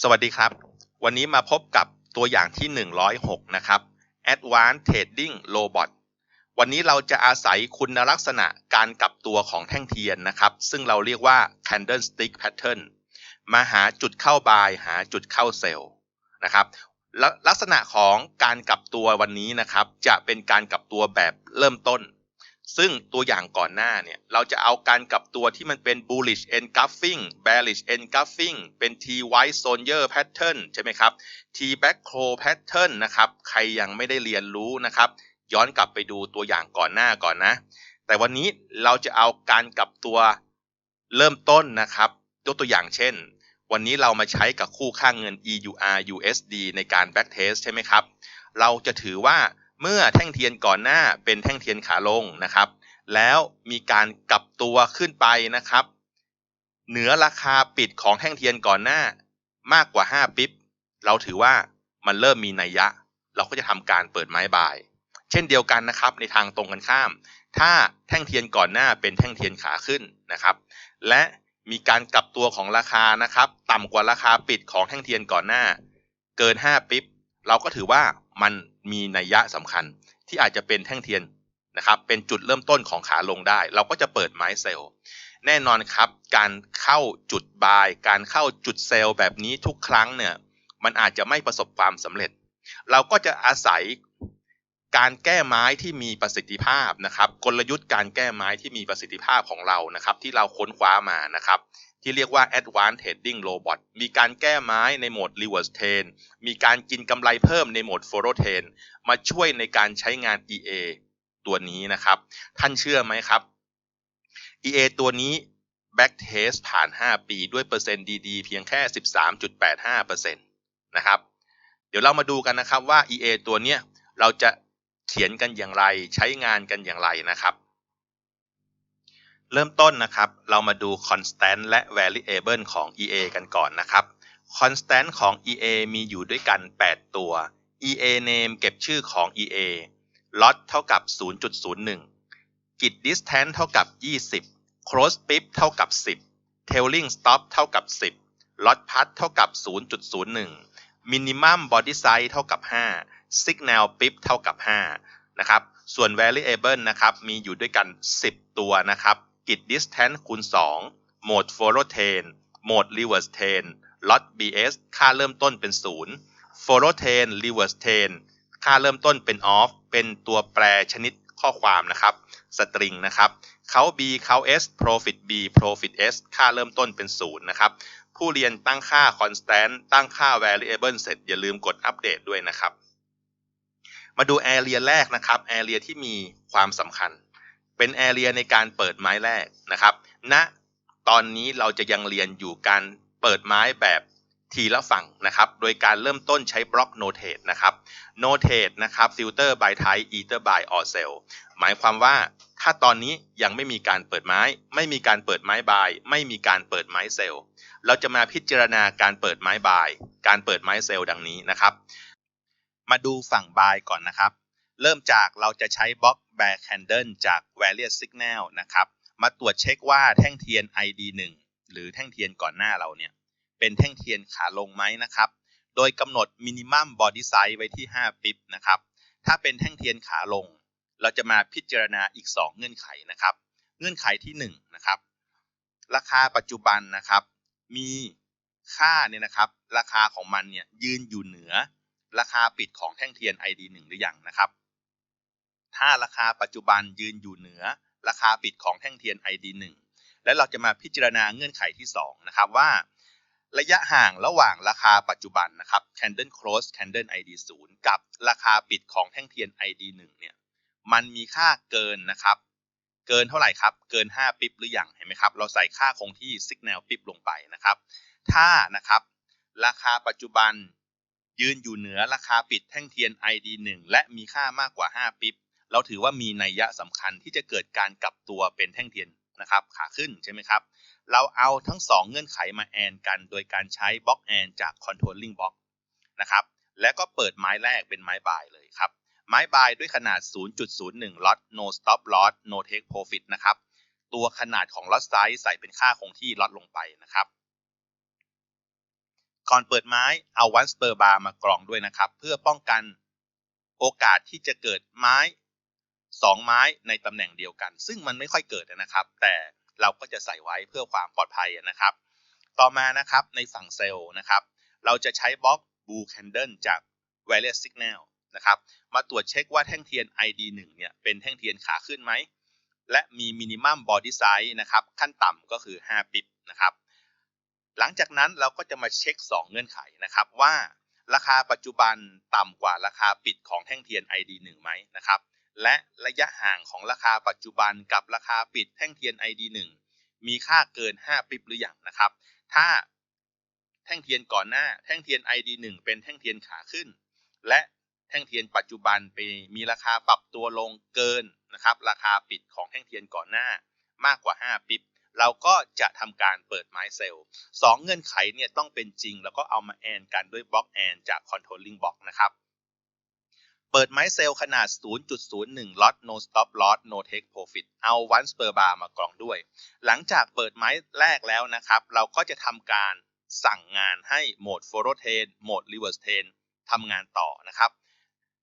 สวัสดีครับ วันนี้มาพบกับตัวอย่างที่ 106 นะครับ Advanced Trading Robot วันนี้เราจะอาศัยคุณลักษณะการกลับตัวของแท่งเทียนนะครับ ซึ่งเราเรียกว่า Candlestick Pattern มาหาจุดเข้าบายหาจุดเข้าเซลล์นะครับลลักษณะของการกลับตัววันนี้นะครับ จะเป็นการกลับตัวแบบเริ่มต้น ซึ่งตัวอย่างก่อนหน้าเนี่ย เราจะเอาการกลับตัวที่มันเป็น bullish engulfing bearish engulfing เป็น T white soldier pattern ใช่ไหมครับ T back crow pattern นะครับ ใครยังไม่ได้เรียนรู้นะครับ ย้อนกลับไปดูตัวอย่างก่อนหน้าก่อนนะ แต่วันนี้เราจะเอาการกลับตัวเริ่มต้นนะครับ ยกตัวอย่างเช่น วันนี้เรามาใช้กับคู่ค่างเงิน EUR USD ในการ back test ใช่ไหมครับ เราจะถือว่า เมื่อแท่งเทียนก่อนหน้าเป็นแท่งเทียนขาลงนะครับ แล้วมีการกลับตัวขึ้นไปนะครับ เหนือราคาปิดของแท่งเทียนก่อนหน้ามากกว่า 5 ปิ๊บเราถือว่ามันเริ่มมีนัยยะ เราก็จะทำการเปิดไม้บาย เช่นเดียวกันนะครับ ในทางตรงกันข้าม ถ้าแท่งเทียนก่อนหน้าเป็นแท่งเทียนขาขึ้นนะครับ และมีการกลับตัวของราคานะครับ ต่ำกว่าราคาปิดของแท่งเทียนก่อนหน้า เกิน 5 ปิ๊บเราก็ถือว่า มันมีนัยยะสำคัญที่อาจจะเป็นแท่งเทียนนะครับเป็นจุดเริ่มต้นของขาลงได้ เราก็จะเปิดไม้เซลล์แน่นอนครับ การเข้าจุดบาย การเข้าจุดเซลล์แบบนี้ทุกครั้งเนี่ยมันอาจจะไม่ประสบความสำเร็จ เราก็จะอาศัยการแก้ไม้ที่มีประสิทธิภาพนะครับ กลยุทธ์การแก้ไม้ที่มีประสิทธิภาพของเรานะครับ ที่เราค้นคว้ามานะครับ ที่เรียกว่า Advanced Trading Robot มีการแก้ไม้ในโหมด Reverse Trend มีการกินกำไรเพิ่มในโหมด Follow Trend มาช่วยในการใช้งาน EA ตัวนี้นะครับ ท่านเชื่อไหมครับ EA ตัวนี้ Back Test ผ่าน 5 ปีด้วยเปอร์เซ็นต์ดีๆ เพียงแค่ 13.85%นะครับ เดี๋ยวเรามาดูกันนะครับว่า EA ตัวเนี้ยเราจะเขียนกันอย่างไร ใช้งานกันอย่างไรนะครับ เริ่มต้นนะครับ เรามาดู constant และ variable ของ EA กันก่อนนะครับ constant ของ EA มีอยู่ด้วยกัน 8 ตัว EA name เก็บชื่อของ EA lot เท่ากับ 0.01 git distance เท่ากับ 20 close pip เท่ากับ 10 trailing stop เท่ากับ 10 lot path เท่ากับ 0.01 minimum body size เท่ากับ 5 signal pip เท่ากับ 5 นะครับ ส่วน variable นะครับ มีอยู่ด้วยกัน 10 ตัวนะครับ git distance คูณ2 mode follow train mode reverse train lot bs ค่าเริ่มต้นเป็น 0 follow train reverse train ค่าเริ่มต้นเป็น off เป็นตัวแปรชนิดข้อความนะครับ string นะครับเขา b เขา s profit b profit s ค่าเริ่มต้นเป็น 0 นะครับ ผู้เรียนตั้งค่า constant ตั้งค่า variable เสร็จอย่าลืมกดอัปเดตด้วยนะครับ มาดู area แรกนะครับ area ที่มีความสำคัญ เป็น area ในการเปิดไม้แรกนะครับณนะตอนนี้เราจะยังเรียนอยู่การเปิดไม้แบบทีละฝั่งนะครับ โดยการเริ่มต้นใช้บล็อก notate นะครับ notate นะครับ filter by type either by or sell หมายความว่าถ้าตอนนี้ยังไม่มีการเปิดไม้ ไม่มีการเปิดไม้บาย ไม่มีการเปิดไม้เซลเราจะมาพิจารณาการเปิดไม้บาย การเปิดไม้เซลดังนี้นะครับ มาดูฝั่งบายก่อนนะครับ เริ่มจากเราจะใช้บล็อก bear candle จาก various signal นะครับ มาตรวจเช็คว่าแท่งเทียน ID 1หรือแท่งเทียนก่อนหน้าเราเนี่ย เป็นแท่งเทียนขาลงไหมนะครับ โดยกำหนด minimum body size ไว้ที่ 5 ปิ๊บนะครับ ถ้าเป็นแท่งเทียนขาลง เราจะมาพิจารณาอีก 2 เงื่อนไขนะครับ เงื่อนไขที่1นะครับ ราคาปัจจุบันนะครับ มีค่าเนี่ยนะครับ ราคาของมันเนี่ยยืนอยู่เหนือ ราคาปิดของแท่งเทียน ID 1หรือยังนะครับ ถ้าราคาปัจจุบันยืนอยู่เหนือ ราคาปิดของแท่งเทียน ID 1 และเราจะมาพิจารณาเงื่อนไขที่ 2 นะครับว่า ระยะห่างระหว่างราคาปัจจุบันนะครับ candle close candle ID 0 กับราคาปิดของแท่งเทียน ID 1 เนี่ยมันมีค่าเกินนะครับ เกินเท่าไหร่ครับ เกิน 5 ปิ๊บหรือยังเห็นไหมครับ เราใส่ค่าคงที่ signal ปิ๊บลงไปนะครับ ถ้านะครับราคาปัจจุบันยืนอยู่เหนือราคาปิดแท่งเทียน ID 1 และมีค่ามากกว่า 5 ปิ๊บ เราถือว่ามีนัยยะสำคัญที่จะเกิดการกลับตัวเป็นแท่งเทียนนะครับขาขึ้นใช่ไหมครับ เราเอาทั้ง 2 เงื่อนไขมาแอนกัน โดยการใช้บล็อกแอนจาก controlling block นะครับและก็เปิดไม้แรกเป็นไม้บายเลยครับ ไม้บายด้วยขนาด 0.01 lot no stop loss no take profit นะครับ ตัวขนาดของ lot size ใส่เป็นค่าคงที่ lot ลงไปนะครับ ก่อนเปิดไม้เอาวันสเปอร์บาร์มากรองด้วยนะครับ เพื่อป้องกันโอกาสที่จะเกิดไม้ สองไม้ในตำแหน่งเดียวกัน ซึ่งมันไม่ค่อยเกิดนะครับ แต่เราก็จะใส่ไว้เพื่อความปลอดภัยนะครับ ต่อมานะครับในฝั่งเซลล์นะครับ เราจะใช้บล็อก Blue Candle จาก Wireless Signal นะครับ มาตรวจเช็คว่าแท่งเทียน ID1 เนี่ยเป็นแท่งเทียนขาขึ้นไหม และมี Minimum Body Size นะครับขั้นต่ำก็คือ 5 ปิบนะครับ หลังจากนั้นเราก็จะมาเช็ค 2 เงื่อนไขนะครับว่าราคาปัจจุบันต่ำกว่าราคาปิดของแท่งเทียน ID1 ไหมนะครับ และระยะห่างของราคาปัจจุบันกับราคาปิดแท่งเทียน ID1 มีค่าเกิน 5 ปิบหรืออยังนะครับ ถ้าแท่งเทียนก่อนหน้าแท่งเทียน ID1 เป็นแท่งเทียนขาขึ้น และแท่งเทียนปัจจุบันไปมีราคาปรับตัวลงเกินนะครับ ราคาปิดของแท่งเทียนก่อนหน้ามากกว่า 5 ปิบเราก็จะทำการเปิดไม้เซลล์สองเงื่อนไขเนี่ยต้องเป็นจริง แล้วก็เอามาแอนกันด้วยบล็อกแอนจาก controlling block นะครับ เปิดไม้เซลล์ขนาด 0.01 lot no stop loss no take profit เอา once per bar มากรองด้วย หลังจากเปิดไม้แรกแล้วนะครับ เราก็จะทำการสั่งงานให้โหมด forward train โหมด reverse train ทำงานต่อนะครับ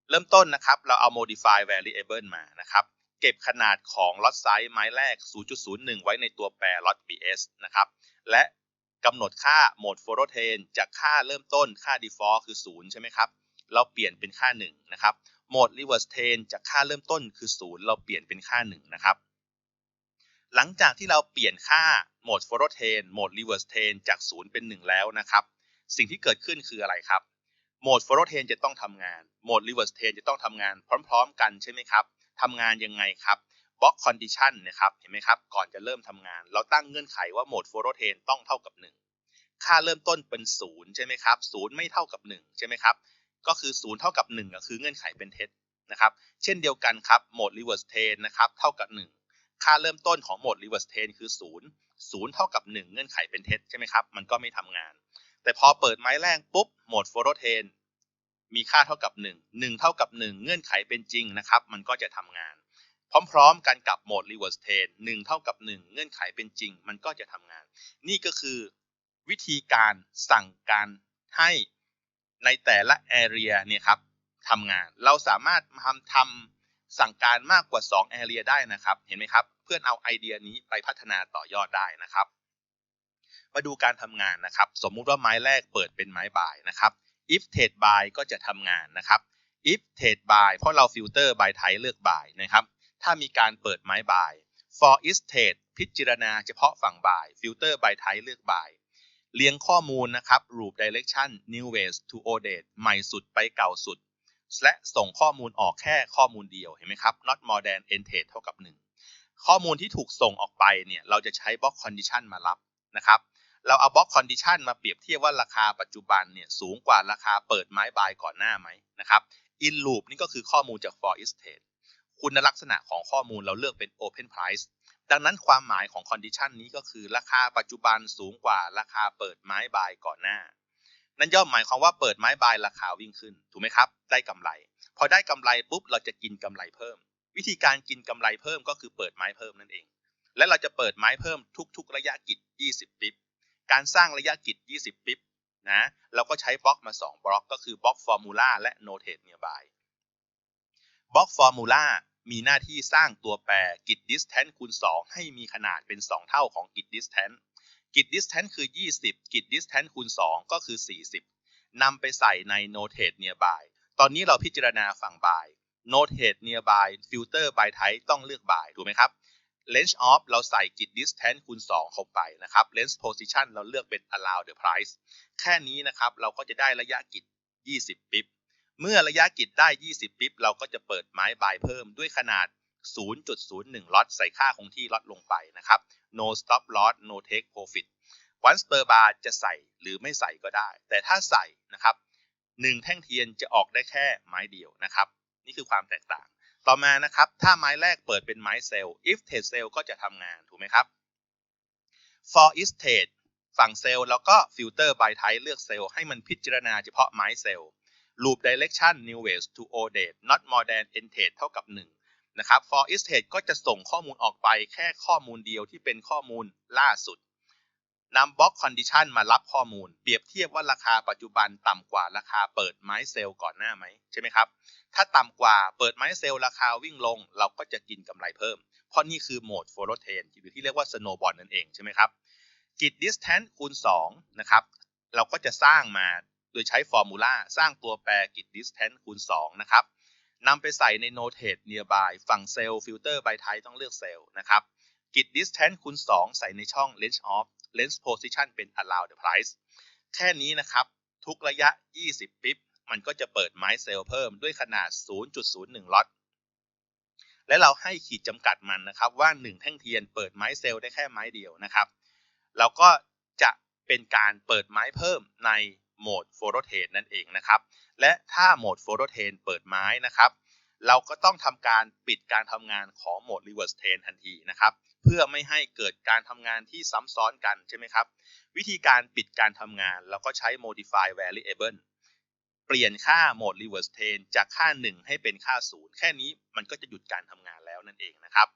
เริ่มต้นนะครับ เราเอา modify variable มานะครับ เก็บขนาดของ lot size ไม้แรก 0.01 ไว้ในตัวแปร lot bs นะครับ และกำหนดค่าโหมด forward train จากค่าเริ่มต้นค่า default คือ 0 ใช่ไหมครับ เราเปลี่ยนเป็นค่า1นะครับโหมด reverse train จากค่าเริ่มต้นคือ 0 เราเปลี่ยนเป็นค่า1นะครับหลังจากที่เราเปลี่ยนค่าโหมด forward train โหมด reverse train จาก 0 เป็น 1 แล้วนะครับ สิ่งที่เกิดขึ้นคืออะไรครับโหมด forward train จะต้องทำงานโหมด reverse train จะต้องทำงานพร้อม ๆ กันใช่ไหมครับทำงานยังไงครับ block condition นะครับเห็นไหมครับก่อนจะเริ่มทำงาน เราตั้งเงื่อนไขว่าโหมด forward train ต้องเท่ากับ 1 ค่าเริ่มต้นเป็น 0 ใช่ไหมครับ0ไม่เท่ากับ 1 ใช่ไหมครับ ก็คือ 0 เท่ากับ 1 ก็คือเงื่อนไขเป็นเท็จนะครับ เช่นเดียวกันครับโหมด reverse train นะครับเท่ากับ 1 ค่าเริ่มต้นของโหมด reverse train คือ 0 0 เท่ากับ 1 เงื่อนไขเป็นเท็จใช่ไหมครับ มันก็ไม่ทำงาน แต่พอเปิดไม้แรกปุ๊บโหมด forward train มีค่าเท่ากับ 1 1 เท่ากับ 1 เงื่อนไขเป็นจริงนะครับ มันก็จะทำงาน พร้อมๆกันกับโหมด reverse train 1 เท่ากับ 1 เงื่อนไขเป็นจริง มันก็จะทำงาน นี่ก็คือวิธีการสั่งการให้ ในแต่ละ area เนี่ยครับทำงาน เราสามารถทำทำสั่งการมากกว่า2 area ได้นะครับ เห็นไหมครับ เพื่อนเอาไอเดียนี้ไปพัฒนาต่อยอดได้นะครับ มาดูการทำงานนะครับ สมมุติว่าไม้แรกเปิดเป็นไม้บ่ายนะครับ if trade by ก็จะทำงานนะครับ if trade by เพราะเราฟิลเตอร์ by type เลือก buy นะครับ ถ้ามีการเปิดไม้บ่าย for is trade พิจารณาเฉพาะฝั่งบ่าย ฟิลเตอร์ by type เลือกบ่าย เรียงข้อมูลนะครับ loop direction new ways to old date ใหม่สุดไปเก่าสุด และส่งข้อมูลออกแค่ข้อมูลเดียวเห็นไหมครับ not more than end trade เท่ากับ 1 ข้อมูลที่ถูกส่งออกไปเนี่ยเราจะใช้ block condition มารับนะครับเราเอา block condition มาเปรียบเทียบว่าราคาปัจจุบันเนี่ยสูงกว่าราคาเปิดไม้บายก่อนหน้าไหมนะครับ in loop นี่ก็คือข้อมูลจาก for is trade คุณลักษณะของข้อมูลเราเลือกเป็น open price ดังนั้นความหมายของ condition นี้ก็คือราคาปัจจุบันสูงกว่าราคาเปิดไม้บายก่อนหน้า นั่นย่อมหมายความว่าเปิดไม้บายราคาวิ่งขึ้น ถูกไหมครับ ได้กำไร พอได้กำไรปุ๊บเราจะกินกำไรเพิ่ม วิธีการกินกำไรเพิ่มก็คือเปิดไม้เพิ่มนั่นเอง และเราจะเปิดไม้เพิ่มทุก ๆ ระยะกิจ 20 ปิบการสร้างระยะกิจ 20 ปิบนะเราก็ใช้บล็อกมา 2 บล็อก ก็คือบล็อก formula และ notate nearby บล็อก formula มี มีหน้าที่สร้างตัวแปรกิจ distance คูณ 2 ให้มีขนาดเป็น 2 เท่าของกิจ distance กิจ distance คือ 20 กิจ distance คูณ 2 ก็คือ 40นำไปใส่ใน notate nearby ตอนนี้เราพิจารณาฝั่ง by notate nearby filter by type ต้องเลือก by ถูกไหมครับ range of เราใส่กิจ distance คูณ 2 เข้าไปนะครับ range position เราเลือกเป็น allow the price แค่นี้นะครับ เราก็จะได้ระยะกิจ 20 ปิ๊บ เมื่อระยะกิจได้ 20 ปิบเราก็จะเปิดไม้บายเพิ่มด้วยขนาด 0.01 ล็อตใส่ค่าคงที่ล็อตลงไปนะครับ no stop loss no take profit once per bar จะใส่หรือไม่ใส่ก็ได้ แต่ถ้าใส่นะครับหนึ่งแท่งเทียนจะออกได้แค่ไม้เดียวนะครับ นี่คือความแตกต่าง ต่อมานะครับ ถ้าไม้แรกเปิดเป็นไม้เซลล์ if trade sale ก็จะทำงานถูกไหมครับ for is trade ฝั่งเซลล์แล้วก็ filter by type เลือกเซลล์ให้มันพิจารณาเฉพาะไม้เซลล์ loop direction new ways to old date not more than end trade เท่ากับ 1 นะครับ for is trade ก็จะส่งข้อมูลออกไปแค่ข้อมูลเดียวที่เป็นข้อมูลล่าสุดนำบล็อกคอนดิชันมารับข้อมูล เปรียบเทียบว่าราคาปัจจุบันต่ำกว่าราคาเปิดไม้เซลล์ก่อนหน้าไหมใช่ไหมครับ ถ้าต่ำกว่าเปิดไม้เซลล์ราคาวิ่งลง เราก็จะกินกำไรเพิ่ม เพราะนี่คือโหมดโฟลเทนหรือที่เรียกว่าสโนบอลนั่นเองใช่ไหมครับกิดดิสแทนคูณ2นะครับ เราก็จะสร้างมา โดยใช้ฟอร์มูลาสร้างตัวแปรกิดดิสแทนคูณ 2 นะครับนำไปใส่ในโนเท e nearby ฝั่งเซลล์ฟิลเตอร์ใบไทต้องเลือกเซลล์นะครับกิด distance คูณ 2 ใส่ในช่อง range of range position เป็น allow the price แค่นี้นะครับ ทุกระยะ 20 ปิ๊บ มันก็จะเปิดไม้เซลล์เพิ่มด้วยขนาด 0.01 ล็อต และเราให้ขีดจำกัดมันนะครับว่า 1 แท่งเทียนเปิดไม้เซลล์ได้แค่ไม้เดียวนะครับ เราก็จะเป็นการเปิดไม้เพิ่มใน โหมดโฟโรเทนนั่นเองนะครับ และถ้าโหมดโฟโรเทนเปิดไม้นะครับ เราก็ต้องทำการปิดการทำงานของโหมด reverse t ทนทันทีนะครับ เพื่อไม่ให้เกิดการทำงานที่ซ้ำซ้อนกันใช่ไหมครับ วิธีการปิดการทำงานเราก็ใช้ modify variable เปลี่ยนค่าโหมด reverse t ท a จากค่า 1 ให้เป็นค่า 0 แค่นี้มันก็จะหยุดการทำงานแล้วนั่นเองนะครับ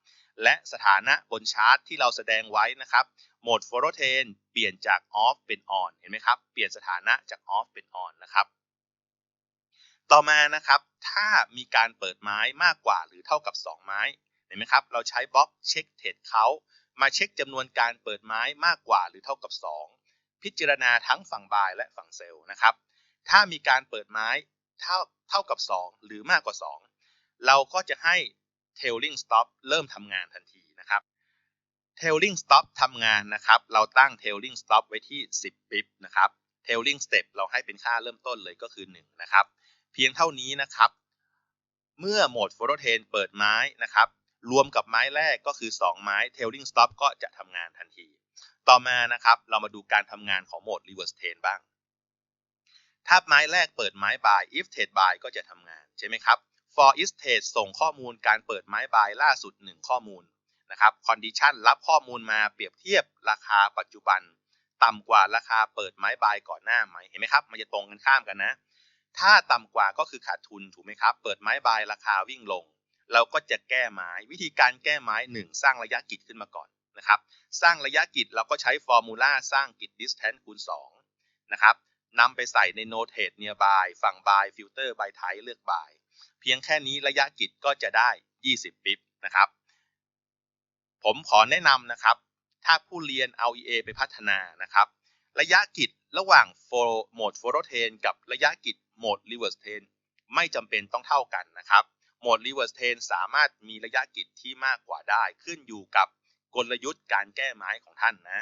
และสถานะบนชาร์ตที่เราแสดงไว้นะครับโหมด f o r o t a n เปลี่ยนจาก off เป็น on เห็นไหมครับ เปลี่ยนสถานะจาก off เป็น on นะครับ ต่อมานะครับ ถ้ามีการเปิดไม้มากกว่าหรือเท่ากับ 2 ไม้ เห็นไหมครับ เราใช้บล็อกเช็คเทรดเขามาเช็คจำนวนการเปิดไม้มากกว่าหรือเท่ากับ 2 พิจารณาทั้งฝั่งบายและฝั่งเซลล์นะครับ ถ้ามีการเปิดไม้เท่าเท่ากับ 2 หรือมากกว่า 2 เราก็จะให้ tailing stop เริ่มทำงานทันทีนะครับ tailing stop ทำงานนะครับ เราตั้ง tailing stop ไว้ที่ 10ปิ๊บนะครับ tailing step เราให้เป็นค่าเริ่มต้นเลยก็คือ 1 นะครับ เพียงเท่านี้นะครับ เมื่อโหมด f o r o t a n เปิดไม้นะครับ รวมกับไม้แรกก็คือ 2 ไม้ tailing stop ก็จะทำงานทันที ต่อมานะครับ เรามาดูการทำงานของโหมด reverse t a n บ้าง ถ้าไม้แรกเปิดไม้ buy if trade buy ก็จะทำงานใช่ไหมครับ for is trade ส่งข้อมูลการเปิดไม้ buy ล่าสุด 1 ข้อมูลนะครับ condition รับข้อมูลมาเปรียบเทียบราคาปัจจุบัน ต่ำกว่าราคาเปิดไม้ buy ก่อนหน้าไหมเห็นไหมครับ มันจะตรงกันข้ามกันนะ ถ้าต่ำกว่าก็คือขาดทุนถูกไหมครับ เปิดไม้ buy ราคาวิ่งลง เราก็จะแก้ไม้วิธีการแก้ไม้ 1 สร้างระยะกิจขึ้นมาก่อนนะครับ สร้างระยะกิจเราก็ใช้ฟอร์มูลาสร้างกิจ distance คูณ2นะครับ นำไปใส่ใน notate nearby ฝั่ง buy filter by type เลือก buy เพียงแค่นี้ระยะกิจก็จะได้ 20 ปิ๊บนะครับ ผมขอแนะนำนะครับ ถ้าผู้เรียนเอา EA ไปพัฒนานะครับ ระยะกิจระหว่างโหมด f o r o t a n กับระยะกิจโหมด reverse t a n ไม่จำเป็นต้องเท่ากันนะครับโหมด reverse t a n สามารถมีระยะกิจที่มากกว่าได้ขึ้นอยู่กับกลยุทธ์การแก้ไม้ของท่านนะ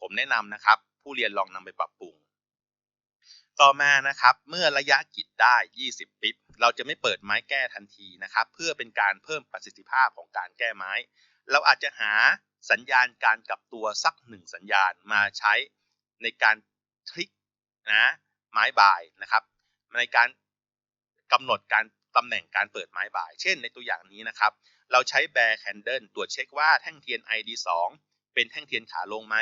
ผมแนะนำนะครับ ผู้เรียนลองนำไปปรับปรุง ต่อมานะครับเมื่อระยะกิจได้ 20 ปิ๊บเราจะไม่เปิดไม้แก้ทันทีนะครับ เพื่อเป็นการเพิ่มประสิทธิภาพของการแก้ไม้ เราอาจจะหาสัญญาณการกลับตัวสักหนึ่งสัญญาณมาใช้ในการทริกนะไม้บายนะครับ ในการกำหนดการตำแหน่งการเปิดไม้บ่าย เช่นในตัวอย่างนี้นะครับ เราใช้แบร์แคนเดิลตรวจเช็คว่าแท่งเทียน ID 2เป็นแท่งเทียนขาลงไหม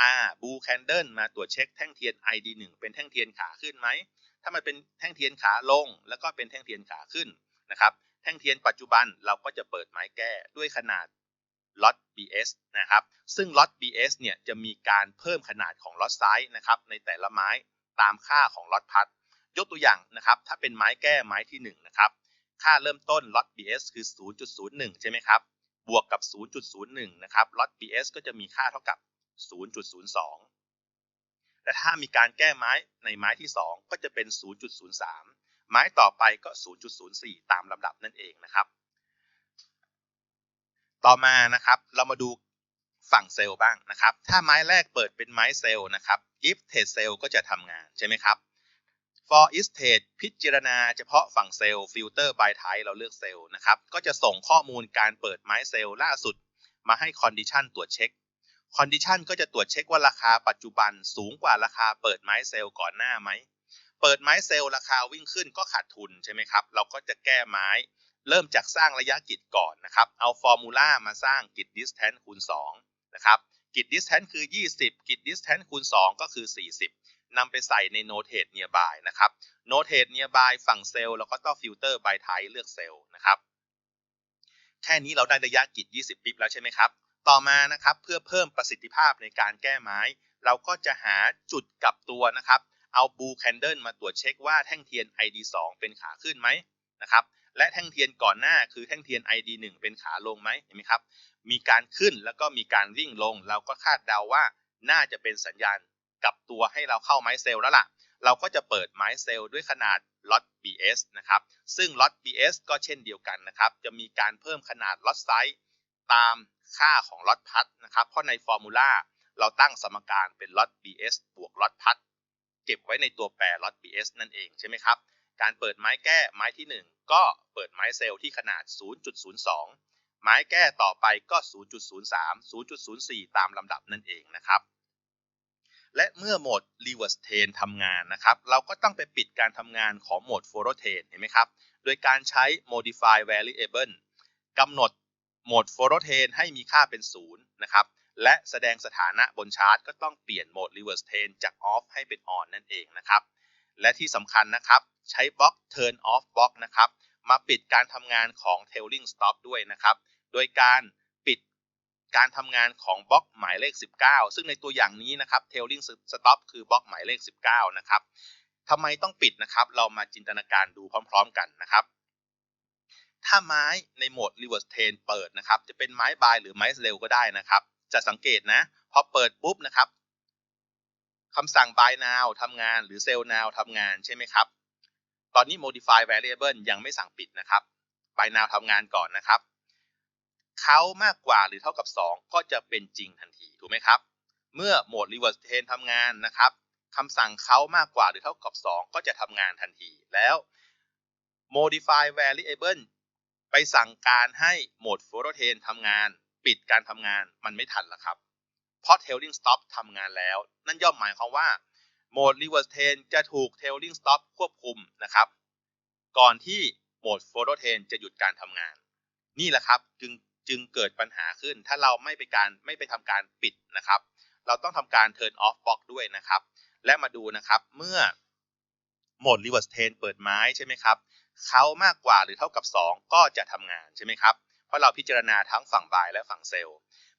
อ่าบูแคนเดิลมาตรวจเช็คแท่งเทียน ID 1 เป็นแท่งเทียนขาขึ้นไหม ถ้ามันเป็นแท่งเทียนขาลง แล้วก็เป็นแท่งเทียนขาขึ้นนะครับ แท่งเทียนปัจจุบันเราก็จะเปิดไม้แก้ด้วยขนาดล็อต BS นะครับ ซึ่งล็อต BS เนี่ยจะมีการเพิ่มขนาดของล็อตไซส์นะครับในแต่ละไม้ตามค่าของล็อตพัด ยกตัวอย่างนะครับ ถ้าเป็นไม้แก้ไม้ที่1นะครับค่าเริ่มต้นล็อต BS คือ 0.01 ใช่ไหมครับ บวกกับ 0.01 นะครับ ล็อต BS ก็จะมีค่าเท่ากับ 0.02 และถ้ามีการแก้ไม้ในไม้ที่ 2 ก็จะเป็น 0.03 ไม้ต่อไปก็ 0.04 ตามลำดับนั่นเองนะครับ ต่อมานะครับเรามาดูฝั่งเซลล์บ้างนะครับ ถ้าไม้แรกเปิดเป็นไม้เซลล์นะครับ if trade cell ก็จะทำงานใช่ไหมครับ for is trade พิจารณาเฉพาะฝั่งเซลล์ filter by type เราเลือกเซลล์นะครับ ก็จะส่งข้อมูลการเปิดไม้เซลล์ล่าสุด มาให้ condition ตรวจเช็ค condition ก็จะตรวจเช็คว่าราคาปัจจุบันสูงกว่าราคาเปิดไม้เซลล์ก่อนหน้าไหม เปิดไม้เซลล์ราคาวิ่งขึ้นก็ขาดทุนใช่ไหมครับ เราก็จะแก้ไม้ เริ่มจากสร้างระยะกิจก่อนนะครับ เอาฟอร์มูลามาสร้างกิจ distance คูณ2นะครับ กิจ distance คือ 20 กิจ distance คูณ 2 ก็คือ 40 นำไปใส่ใน notate nearby นะครับ notate nearby ฝั่งเซลล์แล้วก็ต้อง filter by type เลือกเซลล์นะครับ แค่นี้เราได้ระยะกิจ 20 ปิ๊บแล้วใช่ไหมครับ ต่อมานะครับเพื่อเพิ่มประสิทธิภาพในการแก้ไม้ เราก็จะหาจุดกลับตัวนะครับเอาบูแคนเดิลมาตรวจเช็คว่าแท่งเทียน ID 2 เป็นขาขึ้นไหมนะครับและแท่งเทียนก่อนหน้าคือแท่งเทียน ID 1 เป็นขาลงไหมเห็นไหมครับมีการขึ้นแล้วก็มีการวิ่งลง เราก็คาดเดาว่าน่าจะเป็นสัญญาณกลับตัวให้เราเข้าไม้เซลล์แล้วล่ะ เราก็จะเปิดไม้เซลล์ด้วยขนาดล็อต BS นะครับซึ่งล็อต BS ก็เช่นเดียวกันนะครับจะมีการเพิ่มขนาดล็อตไซส์ตาม ค่าของล็อตพัดนะครับ เพราะในฟอร์มูลาเราตั้งสมการเป็นล็อต BS บวกล็อตพัดเก็บไว้ในตัวแปรล็อต BS นั่นเองใช่ไหมครับ การเปิดไม้แก้ไม้ที่ 1 ก็เปิดไม้เซลล์ที่ขนาด 0.02 ไม้แก้ต่อไปก็ 0.03 0.04 ตามลำดับนั่นเองนะครับและเมื่อโหมด reverse train ทำงานนะครับ เราก็ต้องไปปิดการทำงานของโหมด follow train เห็นไหมครับ โดยการใช้ modify variable กำหนด โหมด follow train ให้มีค่าเป็น0นะครับ และแสดงสถานะบนชาร์ตก็ต้องเปลี่ยนโหมด reverse train จาก off ให้เป็น on นั่นเองนะครับ และที่สำคัญนะครับใช้บล็อก turn off block นะครับมาปิดการทำงานของ tailing stop ด้วยนะครับ โดยการปิดการทำงานของบล็อกหมายเลข 19 ซึ่งในตัวอย่างนี้นะครับ tailing stop คือบล็อกหมายเลข 19 นะครับทำไมต้องปิดนะครับ เรามาจินตนาการดูพร้อม ๆ กันนะครับ ถ้าไม้ในโหมด reverse train เปิดนะครับ จะเป็นไม้บายหรือไม้เร็วก็ได้นะครับ จะสังเกตนะพอเปิดปุ๊บนะครับคำสั่ง buy now ทำงานหรือ sell now ทำงานใช่ไหมครับ ตอนนี้ modify variable ยังไม่สั่งปิดนะครับ buy now ทำงานก่อนนะครับเขามากกว่าหรือเท่ากับ 2 ก็จะเป็นจริงทันทีถูกไหมครับ เมื่อโหมด reverse train ทำงานนะครับคำสั่งเขามากกว่าหรือเท่ากับ 2 ก็จะทำงานทันทีแล้ว modify variable ไปสั่งการให้โหมด follow train ทำงาน ปิดการทำงานมันไม่ทันล้วครับ เพราะ tailing stop ทำงานแล้ว นั่นย่อมหมายความว่าโหมด reverse train จะถูก tailing stop ควบคุมนะครับ ก่อนที่โหมด follow train จะหยุดการทำงาน นี่แหละครับจึงจึงเกิดปัญหาขึ้น ถ้าเราไม่ไปการไม่ไปทำการปิดนะครับ เราต้องทำการ turn off block ด้วยนะครับ และมาดูนะครับเมื่อโหมด reverse train เปิดไม้ใช่ไหมครับ เขามากกว่าหรือเท่ากับ 2 ก็จะทำงานใช่ไหมครับ เพราะเราพิจารณาทั้งฝั่ง buy และฝั่ง sell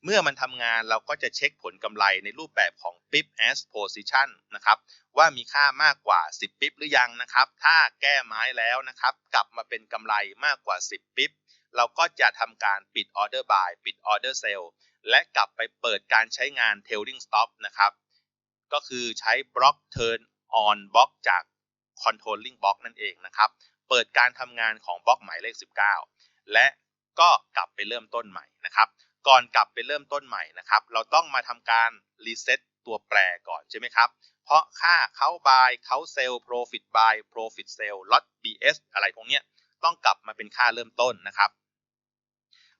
เมื่อมันทำงานเราก็จะเช็คผลกำไรในรูปแบบของ pip as position นะครับ ว่ามีค่ามากกว่า 10ปิบหรือยังนะครับ ถ้าแก้ไม้แล้วนะครับ กลับมาเป็นกำไรมากกว่า 10ปิบเราก็จะทำการปิด order buy ปิด order sell และกลับไปเปิดการใช้งาน tailing stop นะครับ ก็คือใช้บล็อก turn on บล็อกจาก controlling block นั่นเองนะครับ เปิดการทำงานของบล็อกหมายเลข 19 และก็กลับไปเริ่มต้นใหม่นะครับ ก่อนกลับไปเริ่มต้นใหม่นะครับ เราต้องมาทำการรีเซ็ตตัวแปรก่อนใช่ไหมครับ เพราะค่าเขา buy เขา sell profit buy profit sell lot bs อะไรพวกนี้ต้องกลับมาเป็นค่าเริ่มต้นนะครับ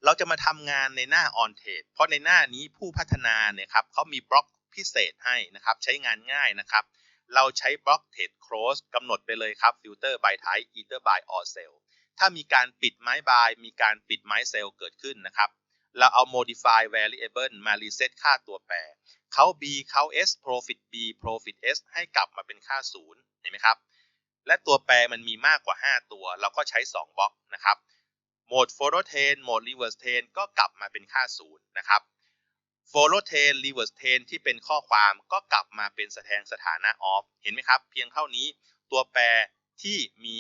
เราจะมาทำงานในหน้า on trade เพราะในหน้านี้ผู้พัฒนาเนี่ยครับเขามีบล็อกพิเศษให้นะครับ ใช้งานง่ายนะครับ เราใช้บล็อก trade close กำหนดไปเลยครับ filter by type either buy or sell ถ้ามีการปิดไม้ buy มีการปิดไม้ sell เกิดขึ้นนะครับ เราเอา modify variable มา reset ค่าตัวแปรเขา b เขา s profit b profit s ให้กลับมาเป็นค่า 0 เห็นไหมครับ และตัวแปรมันมีมากกว่า 5 ตัว เราก็ใช้ 2บล็อกนะครับโหมด follow train โหมด reverse train ก็กลับมาเป็นค่า 0 นะครับ follow train reverse train ที่เป็นข้อความก็กลับมาเป็นแสดงสถานะ off เห็นไหมครับ เพียงเท่านี้ตัวแปรที่มี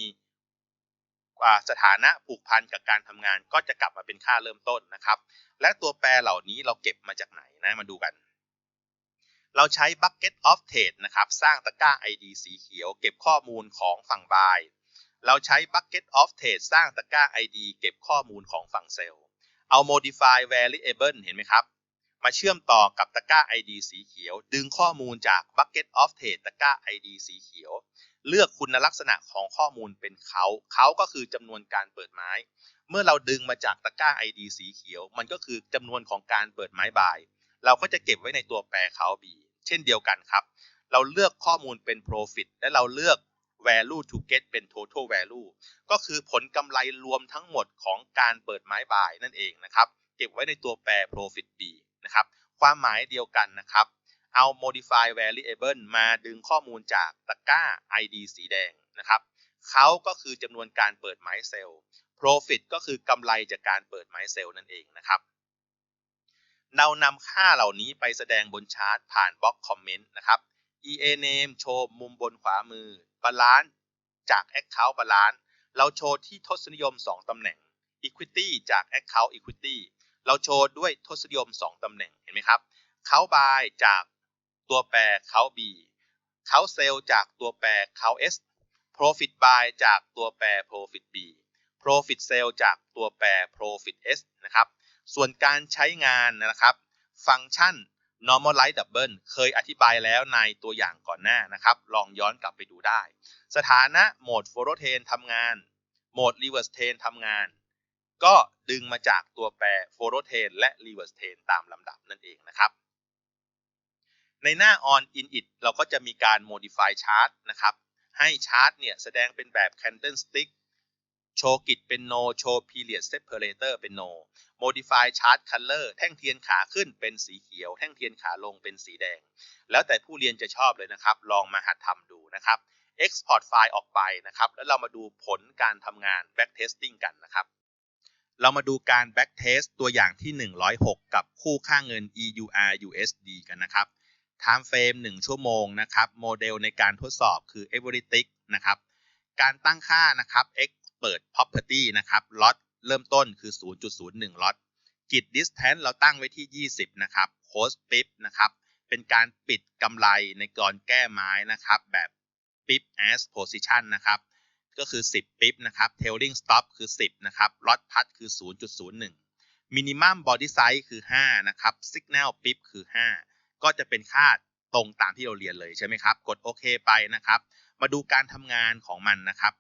สถานะผูกพันกับการทำงาน ก็จะกลับมาเป็นค่าเริ่มต้นนะครับ และตัวแปรเหล่านี้เราเก็บมาจากไหนนะมาดูกัน เราใช้ bucket of trade นะครับ สร้างตะกร้า ID สีเขียว เก็บข้อมูลของฝั่ง buy เราใช้ bucket of trade สร้างตะกร้า ID เก็บข้อมูลของฝั่ง sell เอา modify variable เห็นไหมครับ มาเชื่อมต่อกับตะกร้า ID สีเขียว ดึงข้อมูลจาก bucket of trade ตะกร้า ID สีเขียว เลือกคุณลักษณะของข้อมูลเป็นเขาเขาก็คือจำนวนการเปิดไม้ เมื่อเราดึงมาจากตะกร้า ID สีเขียว มันก็คือจำนวนของการเปิดไม้บาย เราก็จะเก็บไว้ในตัวแปรเขา B เช่นเดียวกันครับ เราเลือกข้อมูลเป็น profit และเราเลือก value to get เป็น total value ก็คือผลกำไรรวมทั้งหมดของการเปิดไม้บายนั่นเองนะครับ เก็บไว้ในตัวแปร profit B นะครับ ความหมายเดียวกันนะครับ เอา modify variable มาดึงข้อมูลจากตะกร้า ID สีแดงนะครับเขาก็คือจำนวนการเปิดไม้เซลล์ profit ก็คือกำไรจากการเปิดไม้เซลล์นั่นเองนะครับเรานำค่าเหล่านี้ไปแสดงบนชาร์ตผ่านบล็อกคอมเมนต์นะครับ EA name โชว์มุมบนขวามือบาลานซ์จาก Account Balance เราโชว์ที่ทศนิยม 2ตำแหน่ง Equity จาก Account Equity เราโชว์ด้วยทศนิยม 2 ตำแหน่งเห็นไหมครับเขา buy จากตัวแปรเขา B เขา sell จากตัวแปรเขา S profit buy จากตัวแปร profit B profit sell จากตัวแปร profit S นะครับ ส่วนการใช้งานนะครับ ฟังก์ชัน normalize double เคยอธิบายแล้วในตัวอย่างก่อนหน้านะครับ ลองย้อนกลับไปดูได้ สถานะโหมด f o r o t a n ทำงาน โหมด reverse train ทำงาน ก็ดึงมาจากตัวแปร f o r o t a n และ reverse train ตามลำดับนั่นเองนะครับ ในหน้า on init เราก็จะมีการ modify chart นะครับ ให้ชาร์ตเนี่ยแสดงเป็นแบบ candlestick โชว์กิจเป็น no โชว์ period separator เป็น no modify chart color แท่งเทียนขาขึ้นเป็นสีเขียว แท่งเทียนขาลงเป็นสีแดง แล้วแต่ผู้เรียนจะชอบเลยนะครับ ลองมาหัดทำดูนะครับ export ไฟล์ออกไปนะครับ แล้วเรามาดูผลการทำงาน back testing กันนะครับ เรามาดูการ back test ตัวอย่างที่ 106 กับคู่ค่าเงิน EUR USD กันนะครับ time frame 1 ชั่วโมงนะครับ โมเดลในการทดสอบคือ everytick นะครับ การตั้งค่านะครับ x เปิด property นะครับล็อตเริ่มต้นคือ 0.01ล็อตกิจ distance เราตั้งไว้ที่ 20 นะครับ close pip นะครับ เป็นการปิดกำไรในกรแก้ไม้นะครับ แบบ pip as position นะครับ ก็คือ 10 pip นะครับ tailing stop คือ 10 นะครับ lot put คือ 0.01 minimum body size คือ 5 นะครับ signal pip คือ 5 ก็จะเป็นค่าตรงตามที่เราเรียนเลยใช่ไหมครับ กดโอเคไปนะครับ มาดูการทำงานของมันนะครับ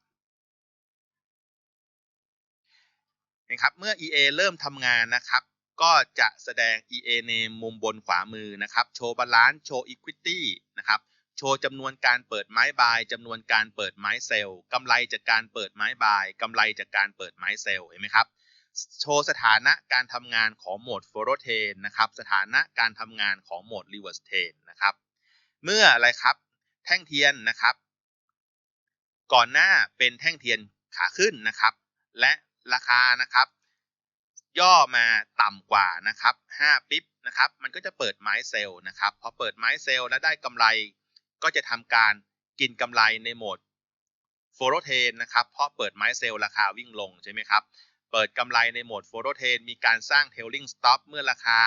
นะครับเมื่อ EA เริ่มทำงานนะครับ ก็จะแสดง EA name มุมบนขวามือนะครับ โชว์บาลานซ์โชว์ equity นะครับ ชว์จำนวนการเปิดไม้บายจำนวนการเปิดไม้เซลล์กำไรจากการเปิดไม้บายกำไรจากการเปิดไม้เซลล์เห็นไหมครับโชว์สถานะการทำงานของโหมด f o r o t a n นะครับสถานะการทำงานของโหมด reverse t a n นะครับเมื่ออะไรครับแท่งเทียนนะครับ ก่อนหน้าเป็นแท่งเทียนขาขึ้นนะครับ และราคานะครับ ย่อมาต่ำกว่านะครับ5ปิ๊บนะครับมันก็จะเปิดไม้เซลล์นะครับพอเปิดไม้เซลล์แล้วได้กำไร ก็จะทำการกินกำไรในโหมดโฟโรเทนนะครับ เพราะเปิดไม้เซลล์ราคาวิ่งลงใช่ไหมครับ เปิดกำไรในโหมดโฟโรเทนมีการสร้างเทลลิงสต็อปเมื่อราคา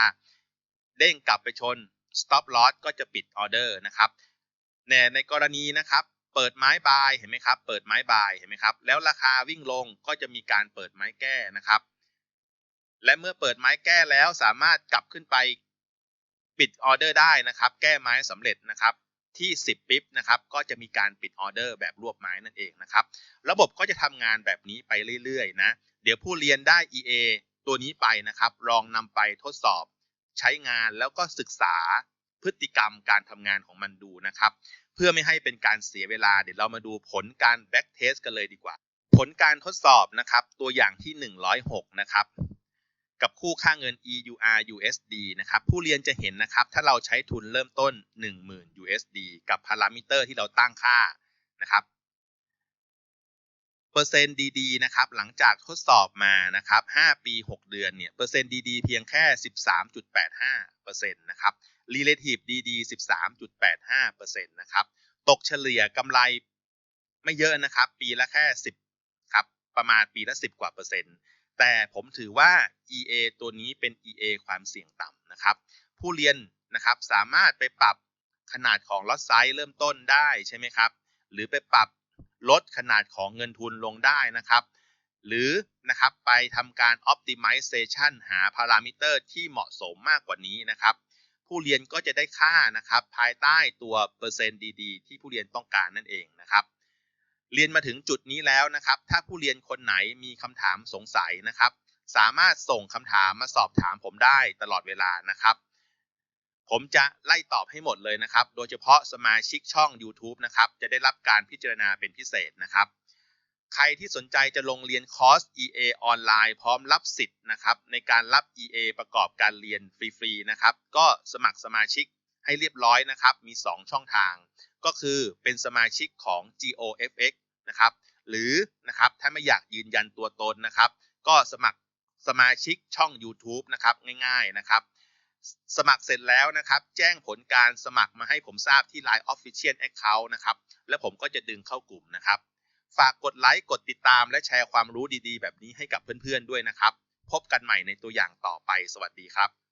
เด้งกลับไปชน stop loss ก็จะปิดออเดอร์นะครับในในกรณีนะครับเปิดไม้บายเห็นไหมครับ เปิดไม้บายเห็นไหมครับ แล้วราคาวิ่งลงก็จะมีการเปิดไม้แก้นะครับ และเมื่อเปิดไม้แก้แล้วสามารถกลับขึ้นไปปิดออเดอร์ได้นะครับ แก้ไม้สำเร็จนะครับ ที่ 10 ปิ๊บนะครับก็จะมีการปิดออเดอร์แบบรวบไม้นั่นเองนะครับระบบก็จะทำงานแบบนี้ไปเรื่อยๆนะเดี๋ยวผู้เรียนได้ EA ตัวนี้ไปนะครับ ลองนำไปทดสอบ ใช้งานแล้วก็ศึกษาพฤติกรรมการทำงานของมันดูนะครับ เพื่อไม่ให้เป็นการเสียเวลาเดี๋ยวเรามาดูผลการ back test กันเลยดีกว่า ผลการทดสอบนะครับ ตัวอย่างที่ 106 นะครับ กับคู่ค่าเงิน EUR USD นะครับผู้เรียนจะเห็นนะครับถ้าเราใช้ทุนเริ่มต้น 10,000 USD กับพารามิเตอร์ที่เราตั้งค่านะครับเปอร์เซ็นต์ดีๆนะครับหลังจากทดสอบมานะครับ5ปี 6 เดือนเนี่ยเปอร์เซ็นต์ดีๆเพียงแค่ 13.85%นะครับ relative DD 13.85%นะครับตกเฉลี่ยกำไรไม่เยอะนะครับ ปีละแค่ 10ครับประมาณปีละ 10 กว่าเปอร์เซ็นต์ แต่ผมถือว่า EA ตัวนี้เป็น EA ความเสี่ยงต่ำนะครับ ผู้เรียนนะครับสามารถไปปรับขนาดของล็อตไซส์เริ่มต้นได้ใช่ไหมครับ หรือไปปรับลดขนาดของเงินทุนลงได้นะครับ หรือนะครับไปทำการ optimization หาพารามิเตอร์ที่เหมาะสมมากกว่านี้นะครับ ผู้เรียนก็จะได้ค่านะครับภายใต้ตัวเปอร์เซ็นต์ดีๆ ที่ผู้เรียนต้องการนั่นเองนะครับ เรียนมาถึงจุดนี้แล้วนะครับ ถ้าผู้เรียนคนไหนมีคำถามสงสัยนะครับ สามารถส่งคำถามมาสอบถามผมได้ตลอดเวลานะครับ ผมจะไล่ตอบให้หมดเลยนะครับ โดยเฉพาะสมาชิกช่อง YouTube นะครับ จะได้รับการพิจารณาเป็นพิเศษนะครับ ใครที่สนใจจะลงเรียนคอร์ส EA ออนไลน์พร้อมรับสิทธิ์นะครับ ในการรับ EA ประกอบการเรียนฟรีๆนะครับ ก็สมัครสมาชิกให้เรียบร้อยนะครับ มี 2 ช่องทาง ก็คือเป็นสมาชิกของ GOFX นะครับ หรือนะครับถ้าไม่อยากยืนยันตัวตนนะครับ ก็สมัครสมาชิกช่อง YouTube นะครับง่ายๆนะครับ สมัครเสร็จแล้วนะครับ แจ้งผลการสมัครมาให้ผมทราบที่ Line Official Account นะครับ แล้วผมก็จะดึงเข้ากลุ่มนะครับ ฝากกดไลค์กดติดตามและแชร์ความรู้ดีๆ แบบนี้ให้กับเพื่อนๆด้วยนะครับ พบกันใหม่ในตัวอย่างต่อไปสวัสดีครับ